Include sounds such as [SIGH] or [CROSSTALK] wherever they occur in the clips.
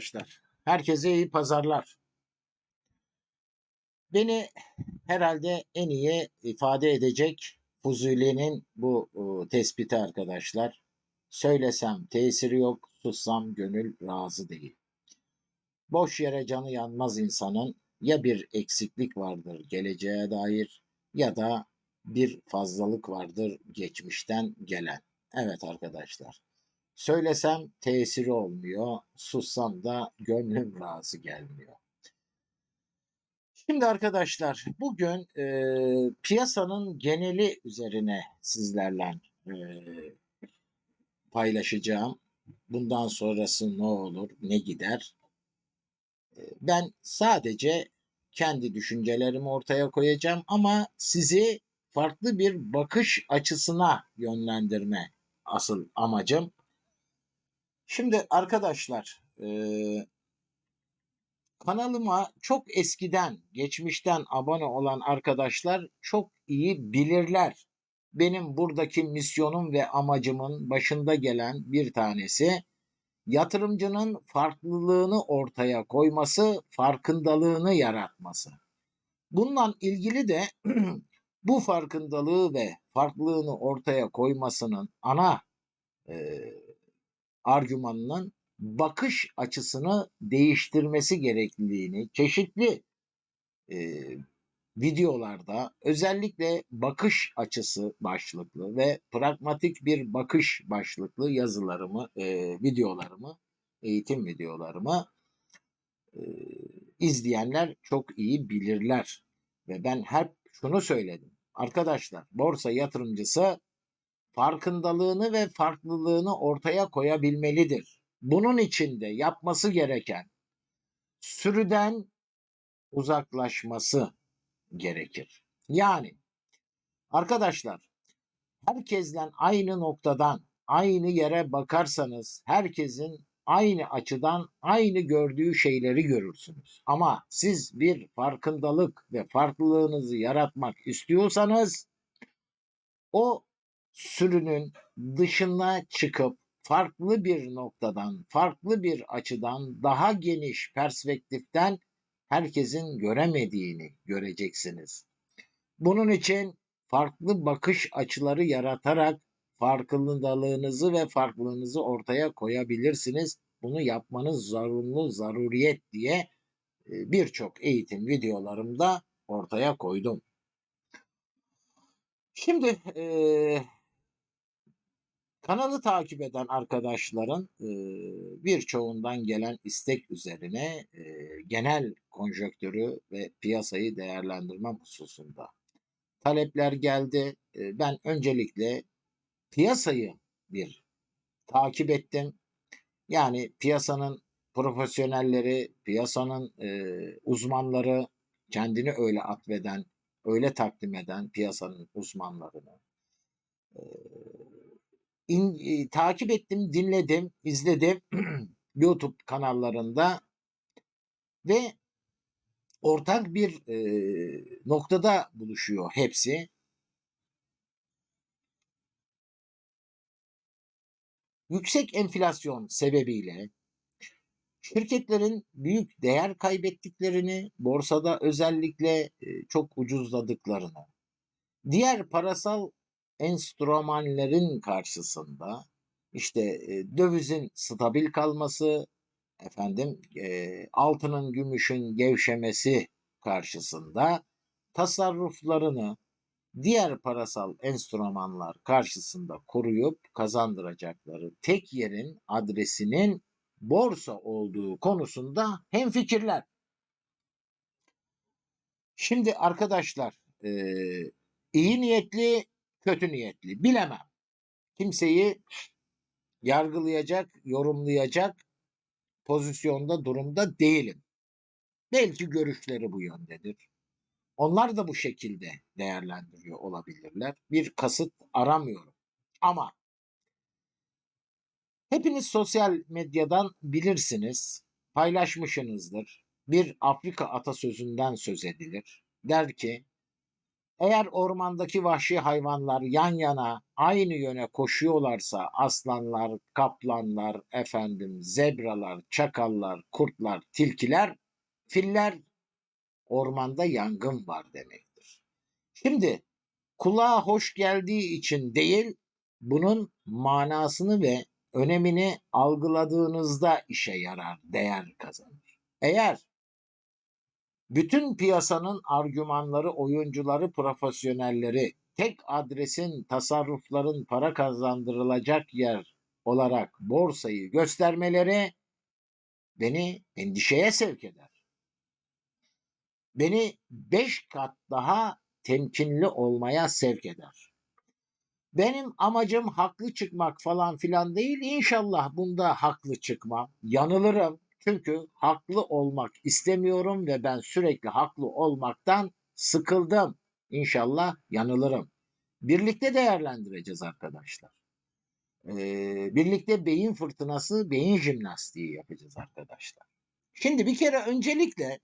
Arkadaşlar. Herkese iyi pazarlar. Beni herhalde en iyi ifade edecek Fuzuli'nin bu e, tespiti arkadaşlar. Söylesem tesiri yok, sussam gönül razı değil. Boş yere canı yanmaz insanın ya bir eksiklik vardır geleceğe dair ya da bir fazlalık vardır geçmişten gelen. Evet arkadaşlar. Söylesem tesiri olmuyor, sussam da gönlüm razı gelmiyor. Şimdi arkadaşlar bugün e, piyasanın geneli üzerine sizlerle e, paylaşacağım. Bundan sonrası ne olur, ne gider? E, ben sadece kendi düşüncelerimi ortaya koyacağım ama sizi farklı bir bakış açısına yönlendirme asıl amacım. Şimdi arkadaşlar e, kanalıma çok eskiden, geçmişten abone olan arkadaşlar çok iyi bilirler. Benim buradaki misyonum ve amacımın başında gelen bir tanesi yatırımcının farklılığını ortaya koyması, farkındalığını yaratması. Bununla ilgili de [CLEARS THROAT] bu farkındalığı ve farklılığını ortaya koymasının ana e, argümanının bakış açısını değiştirmesi gerekliliğini çeşitli e, videolarda özellikle bakış açısı başlıklı ve pragmatik bir bakış başlıklı yazılarımı, e, videolarımı, eğitim videolarımı e, izleyenler çok iyi bilirler. Ve ben hep şunu söyledim. Arkadaşlar borsa yatırımcısı farkındalığını ve farklılığını ortaya koyabilmelidir. Bunun için de yapması gereken sürüden uzaklaşması gerekir. Yani arkadaşlar herkesten aynı noktadan aynı yere bakarsanız herkesin aynı açıdan aynı gördüğü şeyleri görürsünüz. Ama siz bir farkındalık ve farklılığınızı yaratmak istiyorsanız o sürünün dışına çıkıp farklı bir noktadan, farklı bir açıdan, daha geniş perspektiften herkesin göremediğini göreceksiniz. Bunun için farklı bakış açıları yaratarak farkındalığınızı ve farklılığınızı ortaya koyabilirsiniz. Bunu yapmanız zorunlu, zaruriyet diye e, birçok eğitim videolarımda ortaya koydum. Şimdi e, Kanalı takip eden arkadaşların e, birçoğundan gelen istek üzerine genel konjöktürü ve piyasayı değerlendirme hususunda talepler geldi. Ben öncelikle piyasayı bir takip ettim. Yani piyasanın profesyonelleri, piyasanın uzmanları kendini öyle atfeden, öyle takdim eden piyasanın uzmanlarını in, e, takip ettim, dinledim, izledim [CLEARS THROAT] YouTube kanallarında ve ortak bir e, noktada buluşuyor hepsi. Yüksek enflasyon sebebiyle şirketlerin büyük değer kaybettiklerini, borsada özellikle e, çok ucuzladıklarını, diğer parasal enstrümanların karşısında işte e, dövizin stabil kalması, efendim e, altının gümüşün gevşemesi karşısında tasarruflarını diğer parasal enstrümanlar karşısında koruyup kazandıracakları tek yerin adresinin borsa olduğu konusunda hemfikirler. Şimdi arkadaşlar e, iyi niyetli kötü niyetli bilemem. Kimseyi yargılayacak, yorumlayacak pozisyonda, durumda değilim. Belki görüşleri bu yöndedir. Onlar da bu şekilde değerlendiriyor olabilirler. Bir kasıt aramıyorum. Ama hepiniz sosyal medyadan bilirsiniz, paylaşmışsınızdır. Bir Afrika atasözünden söz edilir. Der ki, Eğer ormandaki vahşi hayvanlar yan yana aynı yöne koşuyorlarsa aslanlar, kaplanlar, efendim zebralar, çakallar, kurtlar, tilkiler, filler ormanda yangın var demektir. Şimdi kulağa hoş geldiği için değil, bunun manasını ve önemini algıladığınızda işe yarar, değer kazanır. Eğer bütün piyasanın argümanları, oyuncuları, profesyonelleri tek adresin tasarrufların para kazandırılacak yer olarak borsayı göstermeleri beni endişeye sevk eder. Beni beş kat daha temkinli olmaya sevk eder. Benim amacım haklı çıkmak falan filan değil. İnşallah bunda haklı çıkmam. Yanılırım. Çünkü haklı olmak istemiyorum ve ben sürekli haklı olmaktan sıkıldım. İnşallah yanılırım. Birlikte değerlendireceğiz arkadaşlar. Ee, birlikte beyin fırtınası, beyin jimnastiği yapacağız arkadaşlar. Şimdi bir kere öncelikle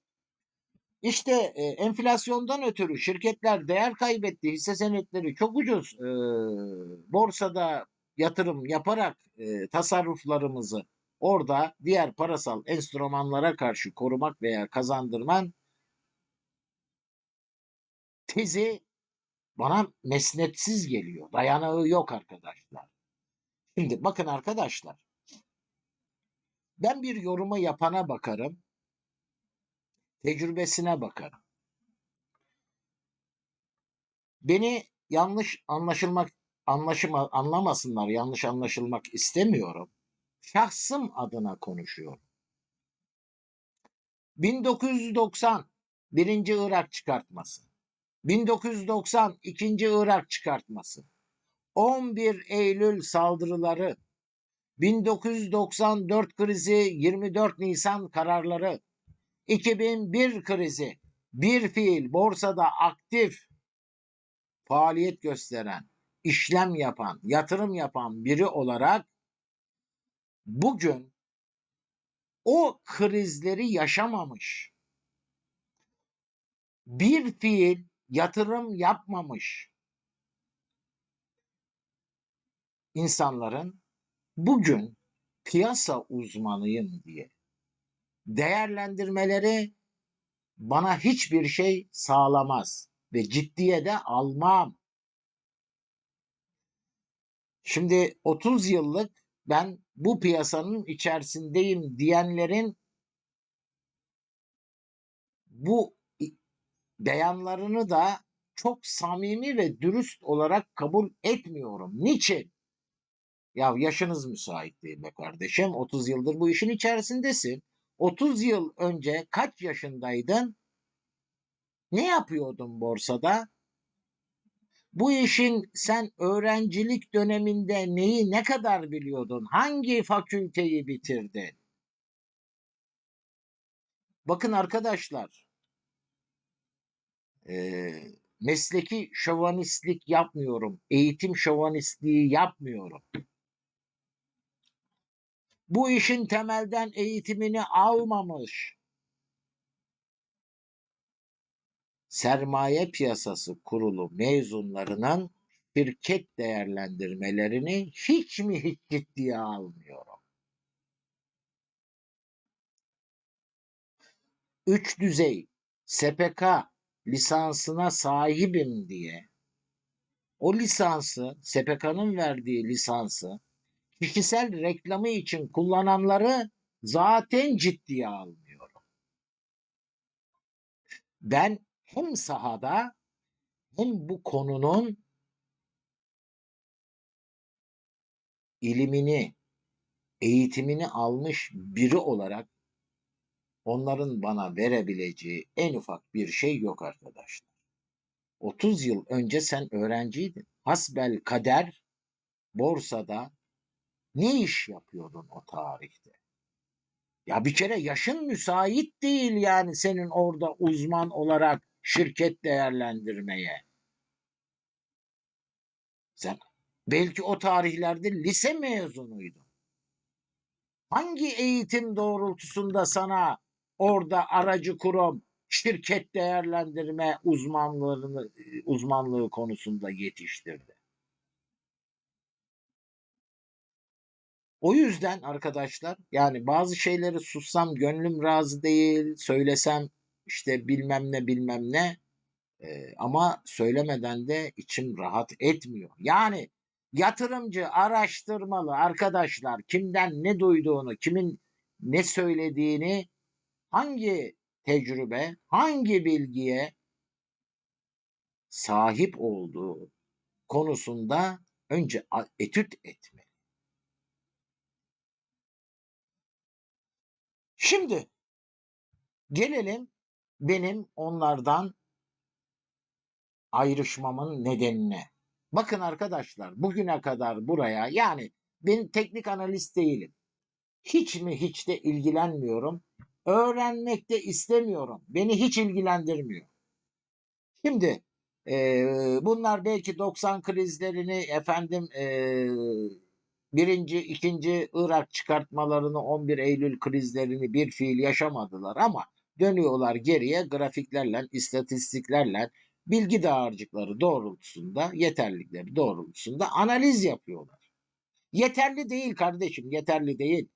işte e, enflasyondan ötürü şirketler değer kaybetti, hisse senetleri çok ucuz e, borsada yatırım yaparak e, tasarruflarımızı orada diğer parasal enstrümanlara karşı korumak veya kazandırman tezi bana mesnetsiz geliyor. Dayanağı yok arkadaşlar. Şimdi bakın arkadaşlar. Ben bir yorumu yapana bakarım. Tecrübesine bakarım. Beni yanlış anlaşılmak anlaşıma anlamasınlar, yanlış anlaşılmak istemiyorum. Şahsım adına konuşuyorum. 1990 birinci Irak çıkartması. 1990 ikinci Irak çıkartması. 11 Eylül saldırıları. 1994 krizi 24 Nisan kararları. 2001 krizi bir fiil borsada aktif faaliyet gösteren, işlem yapan, yatırım yapan biri olarak bugün o krizleri yaşamamış. Bir fiil yatırım yapmamış insanların bugün piyasa uzmanıyım diye değerlendirmeleri bana hiçbir şey sağlamaz ve ciddiye de almam. Şimdi 30 yıllık ben bu piyasanın içerisindeyim diyenlerin bu beyanlarını da çok samimi ve dürüst olarak kabul etmiyorum. Niçin? Ya yaşınız müsait değil be kardeşim. 30 yıldır bu işin içerisindesin. 30 yıl önce kaç yaşındaydın? Ne yapıyordun borsada? Bu işin sen öğrencilik döneminde neyi ne kadar biliyordun? Hangi fakülteyi bitirdin? Bakın arkadaşlar, e, mesleki şovanistlik yapmıyorum, eğitim şovanistliği yapmıyorum. Bu işin temelden eğitimini almamış, sermaye piyasası kurulu mezunlarının şirket değerlendirmelerini hiç mi hiç ciddiye almıyorum. Üç düzey SPK lisansına sahibim diye o lisansı SPK'nın verdiği lisansı kişisel reklamı için kullananları zaten ciddiye almıyorum. Ben hem sahada hem bu konunun ilimini, eğitimini almış biri olarak onların bana verebileceği en ufak bir şey yok arkadaşlar. 30 yıl önce sen öğrenciydin. Hasbel kader borsada ne iş yapıyordun o tarihte? Ya bir kere yaşın müsait değil yani senin orada uzman olarak şirket değerlendirmeye. Sen belki o tarihlerde lise mezunuydun. Hangi eğitim doğrultusunda sana orada aracı kurum şirket değerlendirme uzmanlığını uzmanlığı konusunda yetiştirdi. O yüzden arkadaşlar yani bazı şeyleri sussam gönlüm razı değil, söylesem işte bilmem ne bilmem ne e, ama söylemeden de içim rahat etmiyor. Yani yatırımcı araştırmalı arkadaşlar kimden ne duyduğunu, kimin ne söylediğini, hangi tecrübe, hangi bilgiye sahip olduğu konusunda önce etüt etmeli. Şimdi gelelim benim onlardan ayrışmamın nedenine. Bakın arkadaşlar bugüne kadar buraya yani ben teknik analist değilim. Hiç mi hiç de ilgilenmiyorum. Öğrenmek de istemiyorum. Beni hiç ilgilendirmiyor. Şimdi e, bunlar belki 90 krizlerini efendim e, birinci, ikinci Irak çıkartmalarını 11 Eylül krizlerini bir fiil yaşamadılar ama dönüyorlar geriye grafiklerle, istatistiklerle, bilgi dağarcıkları doğrultusunda, yeterlilikleri doğrultusunda analiz yapıyorlar. Yeterli değil kardeşim, yeterli değil.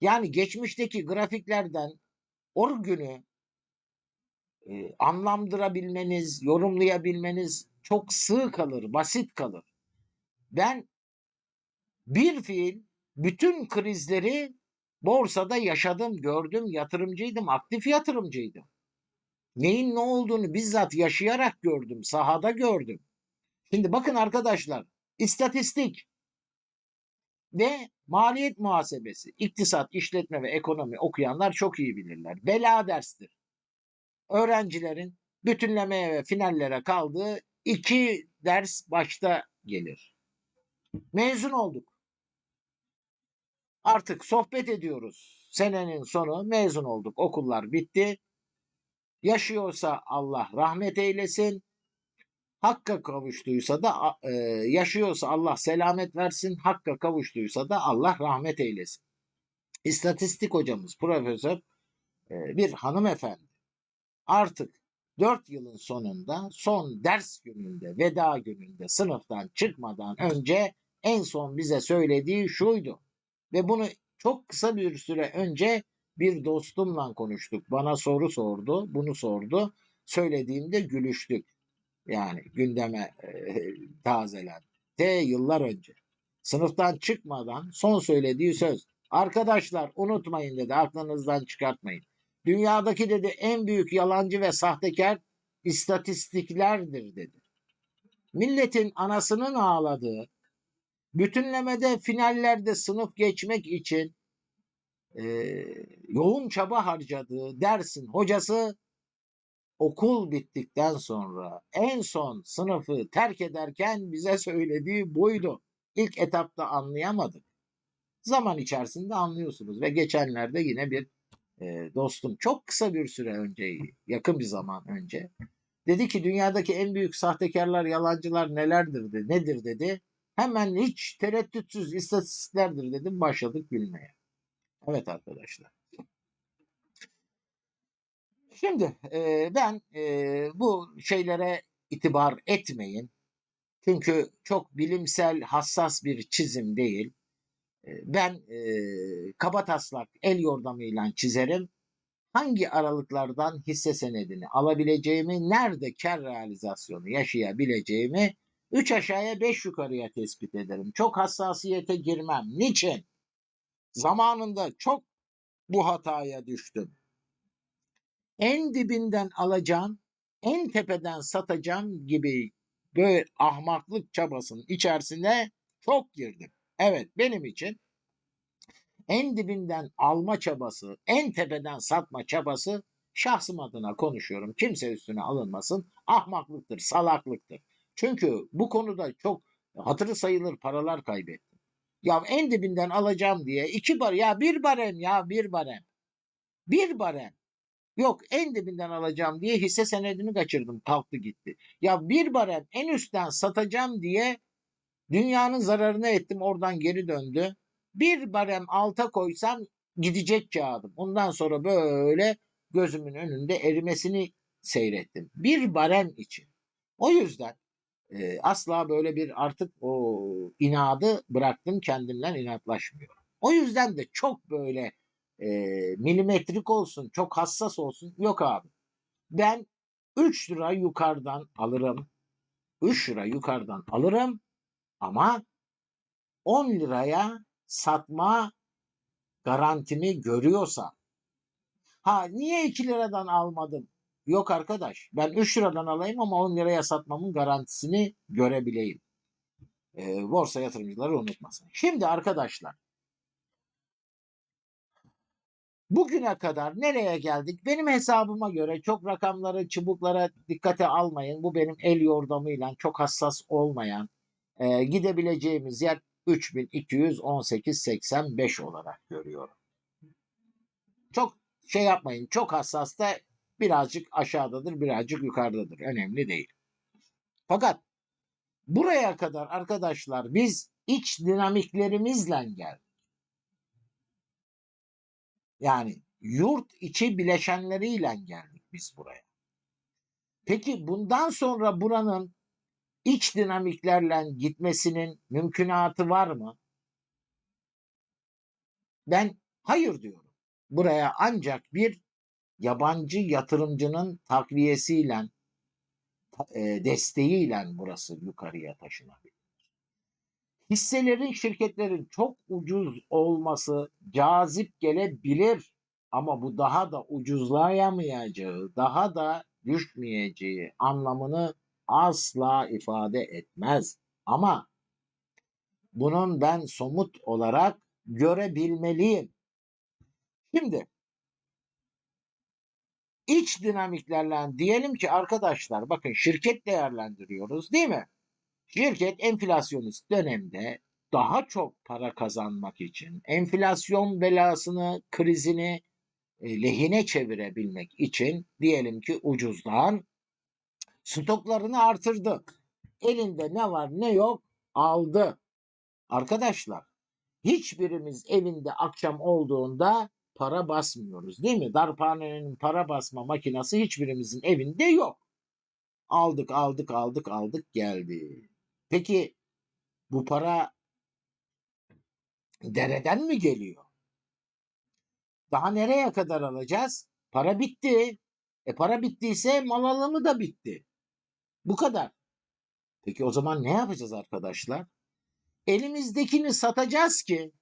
Yani geçmişteki grafiklerden o günü e, anlamdırabilmeniz, yorumlayabilmeniz çok sığ kalır, basit kalır. Ben bir fiil bütün krizleri borsada yaşadım, gördüm, yatırımcıydım, aktif yatırımcıydım. Neyin ne olduğunu bizzat yaşayarak gördüm, sahada gördüm. Şimdi bakın arkadaşlar, istatistik ve maliyet muhasebesi, iktisat, işletme ve ekonomi okuyanlar çok iyi bilirler. Bela derstir. Öğrencilerin bütünlemeye ve finallere kaldığı iki ders başta gelir. Mezun olduk. Artık sohbet ediyoruz. Senenin sonu mezun olduk. Okullar bitti. Yaşıyorsa Allah rahmet eylesin. Hakka kavuştuysa da e, yaşıyorsa Allah selamet versin. Hakka kavuştuysa da Allah rahmet eylesin. İstatistik hocamız profesör e, bir hanımefendi. Artık 4 yılın sonunda son ders gününde, veda gününde sınıftan çıkmadan önce en son bize söylediği şuydu. Ve bunu çok kısa bir süre önce bir dostumla konuştuk. Bana soru sordu, bunu sordu. Söylediğimde gülüştük. Yani gündeme e, tazelendi. T yıllar önce. Sınıftan çıkmadan son söylediği söz. Arkadaşlar unutmayın dedi aklınızdan çıkartmayın. Dünyadaki dedi en büyük yalancı ve sahtekar istatistiklerdir dedi. Milletin anasının ağladığı, bütünlemede finallerde sınıf geçmek için e, yoğun çaba harcadığı dersin hocası okul bittikten sonra en son sınıfı terk ederken bize söylediği buydu. İlk etapta anlayamadık. Zaman içerisinde anlıyorsunuz ve geçenlerde yine bir e, dostum çok kısa bir süre önce, yakın bir zaman önce dedi ki dünyadaki en büyük sahtekarlar, yalancılar nelerdir dedi, nedir dedi. Hemen hiç tereddütsüz istatistiklerdir dedim başladık gülmeye. Evet arkadaşlar. Şimdi e, ben e, bu şeylere itibar etmeyin. Çünkü çok bilimsel hassas bir çizim değil. E, ben e, kaba taslak el yordamıyla çizerim. Hangi aralıklardan hisse senedini alabileceğimi, nerede kar realizasyonu yaşayabileceğimi 3 aşağıya 5 yukarıya tespit ederim. Çok hassasiyete girmem. Niçin? Zamanında çok bu hataya düştüm. En dibinden alacağım, en tepeden satacağım gibi böyle ahmaklık çabasının içerisine çok girdim. Evet benim için en dibinden alma çabası, en tepeden satma çabası şahsım adına konuşuyorum. Kimse üstüne alınmasın. Ahmaklıktır, salaklıktır. Çünkü bu konuda çok hatırı sayılır paralar kaybettim. Ya en dibinden alacağım diye iki bar ya bir barem ya bir barem. Bir barem. Yok en dibinden alacağım diye hisse senedini kaçırdım kalktı gitti. Ya bir barem en üstten satacağım diye dünyanın zararını ettim oradan geri döndü. Bir barem alta koysam gidecek kağıdım. Ondan sonra böyle gözümün önünde erimesini seyrettim. Bir barem için. O yüzden e, asla böyle bir artık o inadı bıraktım kendimden inatlaşmıyorum. O yüzden de çok böyle e, milimetrik olsun, çok hassas olsun. Yok abi. Ben 3 lira yukarıdan alırım. 3 lira yukarıdan alırım ama 10 liraya satma garantimi görüyorsa. Ha niye 2 liradan almadım? Yok arkadaş ben 3 liradan alayım ama 10 liraya satmamın garantisini görebileyim. E, borsa yatırımcıları unutmasın. Şimdi arkadaşlar Bugüne kadar nereye geldik? Benim hesabıma göre çok rakamları, çubuklara dikkate almayın. Bu benim el yordamıyla çok hassas olmayan e, gidebileceğimiz yer 3218.85 olarak görüyorum. Çok şey yapmayın. Çok hassas da birazcık aşağıdadır, birazcık yukarıdadır. Önemli değil. Fakat buraya kadar arkadaşlar biz iç dinamiklerimizle geldik. Yani yurt içi bileşenleriyle geldik biz buraya. Peki bundan sonra buranın iç dinamiklerle gitmesinin mümkünatı var mı? Ben hayır diyorum. Buraya ancak bir yabancı yatırımcının takviyesiyle, e, desteğiyle burası yukarıya taşınabilir. Hisselerin, şirketlerin çok ucuz olması cazip gelebilir ama bu daha da ucuzlayamayacağı, daha da düşmeyeceği anlamını asla ifade etmez. Ama bunun ben somut olarak görebilmeliyim. Şimdi iç dinamiklerle diyelim ki arkadaşlar bakın şirket değerlendiriyoruz değil mi? Şirket enflasyonist dönemde daha çok para kazanmak için enflasyon belasını, krizini e, lehine çevirebilmek için diyelim ki ucuzdan stoklarını artırdı. Elinde ne var ne yok aldı. Arkadaşlar hiçbirimiz evinde akşam olduğunda para basmıyoruz değil mi? Darphanenin para basma makinesi hiçbirimizin evinde yok. Aldık aldık aldık aldık geldi. Peki bu para dereden mi geliyor? Daha nereye kadar alacağız? Para bitti. E para bittiyse mal alımı da bitti. Bu kadar. Peki o zaman ne yapacağız arkadaşlar? Elimizdekini satacağız ki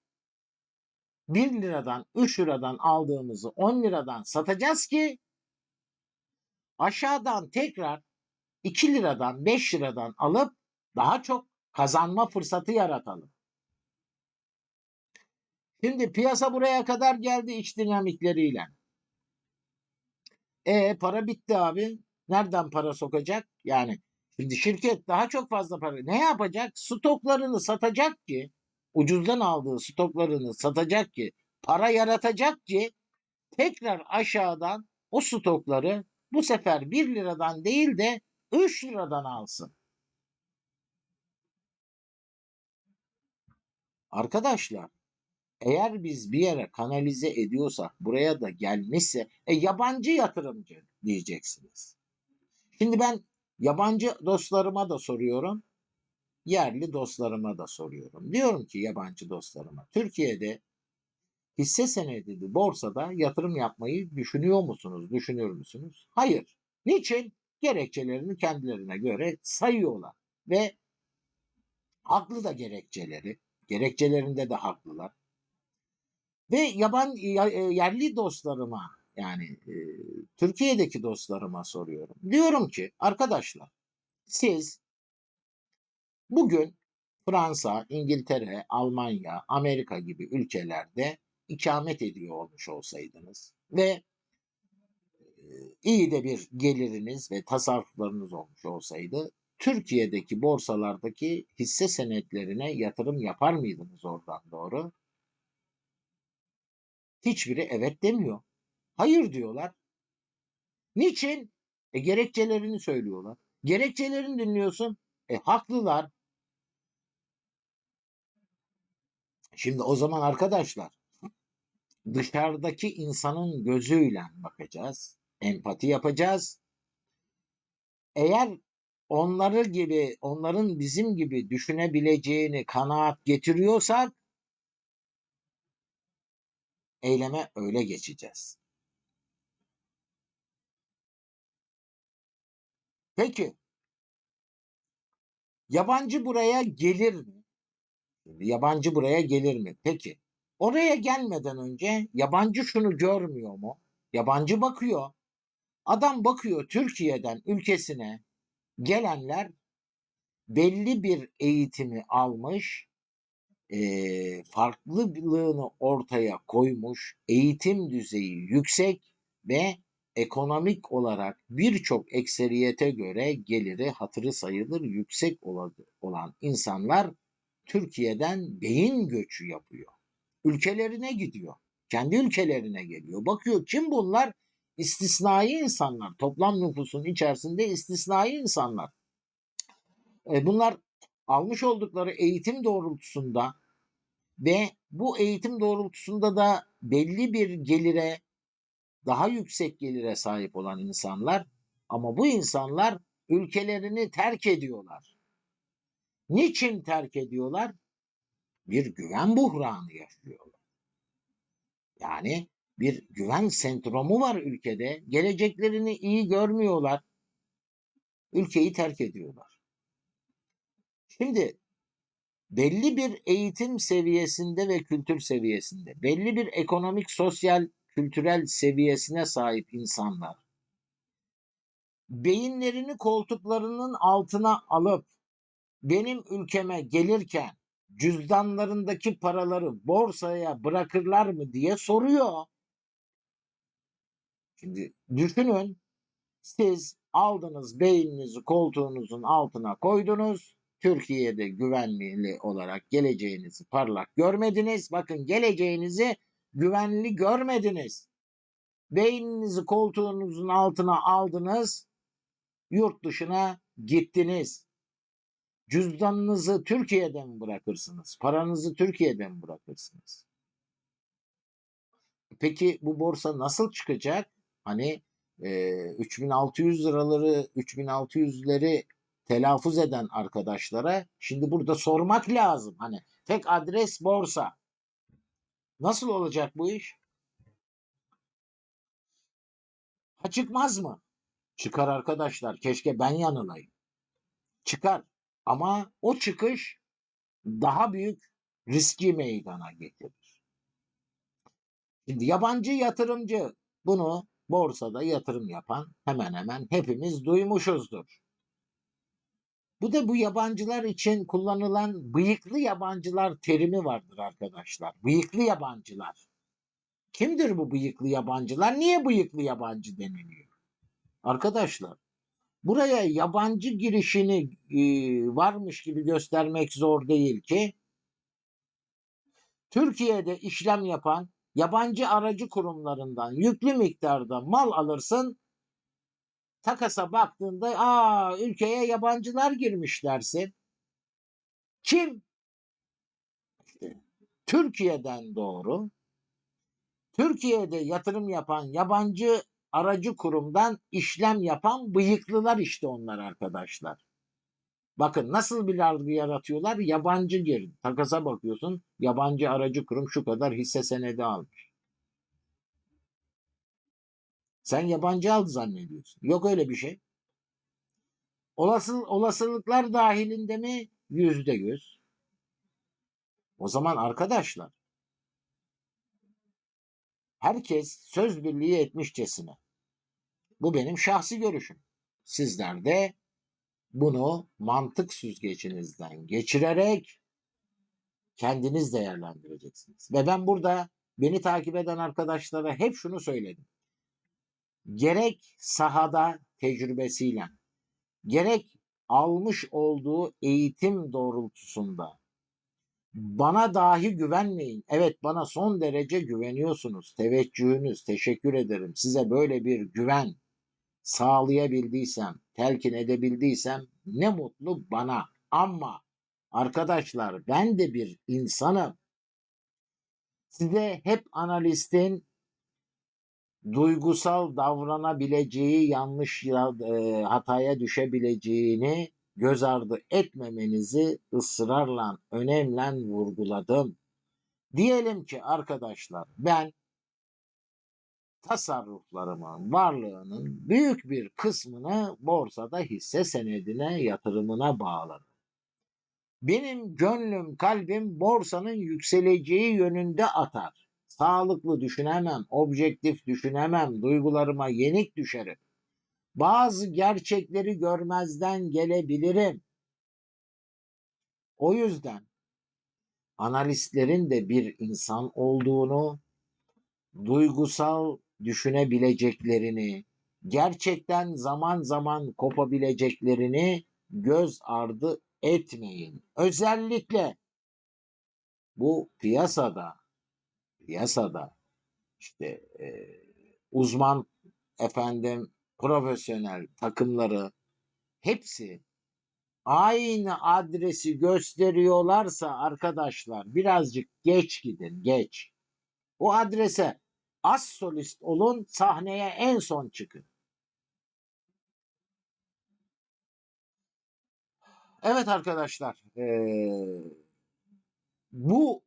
1 liradan 3 liradan aldığımızı 10 liradan satacağız ki aşağıdan tekrar 2 liradan 5 liradan alıp daha çok kazanma fırsatı yaratalım. Şimdi piyasa buraya kadar geldi iç dinamikleriyle. E para bitti abi. Nereden para sokacak? Yani şimdi şirket daha çok fazla para ne yapacak? Stoklarını satacak ki ucuzdan aldığı stoklarını satacak ki para yaratacak ki tekrar aşağıdan o stokları bu sefer 1 liradan değil de 3 liradan alsın. Arkadaşlar eğer biz bir yere kanalize ediyorsak buraya da gelmişse e, yabancı yatırımcı diyeceksiniz. Şimdi ben yabancı dostlarıma da soruyorum. Yerli dostlarıma da soruyorum. Diyorum ki yabancı dostlarıma Türkiye'de hisse senedi borsada yatırım yapmayı düşünüyor musunuz? Düşünür müsünüz? Hayır. Niçin? Gerekçelerini kendilerine göre sayıyorlar ve haklı da gerekçeleri. Gerekçelerinde de haklılar. Ve yaban e, yerli dostlarıma yani e, Türkiye'deki dostlarıma soruyorum. Diyorum ki arkadaşlar siz bugün Fransa, İngiltere, Almanya, Amerika gibi ülkelerde ikamet ediyor olmuş olsaydınız ve iyi de bir geliriniz ve tasarruflarınız olmuş olsaydı Türkiye'deki borsalardaki hisse senetlerine yatırım yapar mıydınız oradan doğru? Hiçbiri evet demiyor. Hayır diyorlar. Niçin? E gerekçelerini söylüyorlar. Gerekçelerini dinliyorsun. E haklılar. Şimdi o zaman arkadaşlar dışarıdaki insanın gözüyle bakacağız. Empati yapacağız. Eğer onları gibi, onların bizim gibi düşünebileceğini kanaat getiriyorsak eyleme öyle geçeceğiz. Peki yabancı buraya gelir mi? Yabancı buraya gelir mi? Peki oraya gelmeden önce yabancı şunu görmüyor mu? Yabancı bakıyor. Adam bakıyor Türkiye'den ülkesine gelenler belli bir eğitimi almış, eee, farklılığını ortaya koymuş, eğitim düzeyi yüksek ve ekonomik olarak birçok ekseriyete göre geliri hatırı sayılır yüksek olan insanlar Türkiye'den beyin göçü yapıyor. Ülkelerine gidiyor. Kendi ülkelerine geliyor. Bakıyor kim bunlar? İstisnai insanlar. Toplam nüfusun içerisinde istisnai insanlar. E, bunlar almış oldukları eğitim doğrultusunda ve bu eğitim doğrultusunda da belli bir gelire daha yüksek gelire sahip olan insanlar ama bu insanlar ülkelerini terk ediyorlar. Niçin terk ediyorlar? Bir güven buhranı yaşıyorlar. Yani bir güven sendromu var ülkede. Geleceklerini iyi görmüyorlar. Ülkeyi terk ediyorlar. Şimdi belli bir eğitim seviyesinde ve kültür seviyesinde, belli bir ekonomik, sosyal, kültürel seviyesine sahip insanlar beyinlerini koltuklarının altına alıp benim ülkeme gelirken cüzdanlarındaki paraları borsaya bırakırlar mı diye soruyor. Şimdi düşünün siz aldınız beyninizi koltuğunuzun altına koydunuz. Türkiye'de güvenli olarak geleceğinizi parlak görmediniz. Bakın geleceğinizi güvenli görmediniz. Beyninizi koltuğunuzun altına aldınız. Yurt dışına gittiniz. Cüzdanınızı Türkiye'den bırakırsınız. Paranızı Türkiye'den bırakırsınız. Peki bu borsa nasıl çıkacak? Hani e, 3600 liraları 3600'leri telaffuz eden arkadaşlara şimdi burada sormak lazım. Hani tek adres borsa. Nasıl olacak bu iş? Ha çıkmaz mı? Çıkar arkadaşlar. Keşke ben yanılayım. Çıkar. Ama o çıkış daha büyük riski meydana getirir. Şimdi yabancı yatırımcı bunu borsada yatırım yapan hemen hemen hepimiz duymuşuzdur. Bu da bu yabancılar için kullanılan bıyıklı yabancılar terimi vardır arkadaşlar. Bıyıklı yabancılar. Kimdir bu bıyıklı yabancılar? Niye bıyıklı yabancı deniliyor? Arkadaşlar buraya yabancı girişini e, varmış gibi göstermek zor değil ki Türkiye'de işlem yapan yabancı aracı kurumlarından yüklü miktarda mal alırsın takasa baktığında aa ülkeye yabancılar girmiş dersin. Kim? Türkiye'den doğru. Türkiye'de yatırım yapan yabancı aracı kurumdan işlem yapan bıyıklılar işte onlar arkadaşlar. Bakın nasıl bir algı yaratıyorlar? Yabancı gir. Takasa bakıyorsun. Yabancı aracı kurum şu kadar hisse senedi almış. Sen yabancı aldı zannediyorsun. Yok öyle bir şey. Olasıl, olasılıklar dahilinde mi? Yüzde yüz. O zaman arkadaşlar herkes söz birliği etmişçesine. Bu benim şahsi görüşüm. Sizler de bunu mantık süzgecinizden geçirerek kendiniz değerlendireceksiniz. Ve ben burada beni takip eden arkadaşlara hep şunu söyledim. Gerek sahada tecrübesiyle, gerek almış olduğu eğitim doğrultusunda bana dahi güvenmeyin. Evet bana son derece güveniyorsunuz. Teveccühünüz, teşekkür ederim. Size böyle bir güven sağlayabildiysem, telkin edebildiysem ne mutlu bana. Ama arkadaşlar ben de bir insanım. Size hep analistin duygusal davranabileceği, yanlış ya- e, hataya düşebileceğini göz ardı etmemenizi ısrarla, önemli vurguladım. Diyelim ki arkadaşlar ben tasarruflarımın varlığının büyük bir kısmını borsada hisse senedine yatırımına bağladım. Benim gönlüm, kalbim borsanın yükseleceği yönünde atar. Sağlıklı düşünemem, objektif düşünemem, duygularıma yenik düşerim. Bazı gerçekleri görmezden gelebilirim. O yüzden analistlerin de bir insan olduğunu, duygusal düşünebileceklerini, gerçekten zaman zaman kopabileceklerini göz ardı etmeyin. Özellikle bu piyasada piyasada işte e, uzman efendim profesyonel takımları hepsi aynı adresi gösteriyorlarsa arkadaşlar birazcık geç gidin geç. O adrese az solist olun sahneye en son çıkın. Evet arkadaşlar eee, bu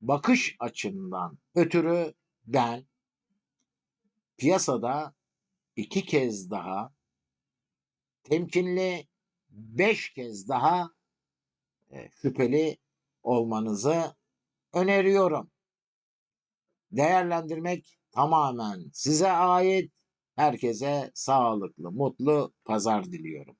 bakış açımdan ötürü ben piyasada iki kez daha temkinli beş kez daha şüpheli olmanızı öneriyorum. Değerlendirmek tamamen size ait. Herkese sağlıklı, mutlu pazar diliyorum.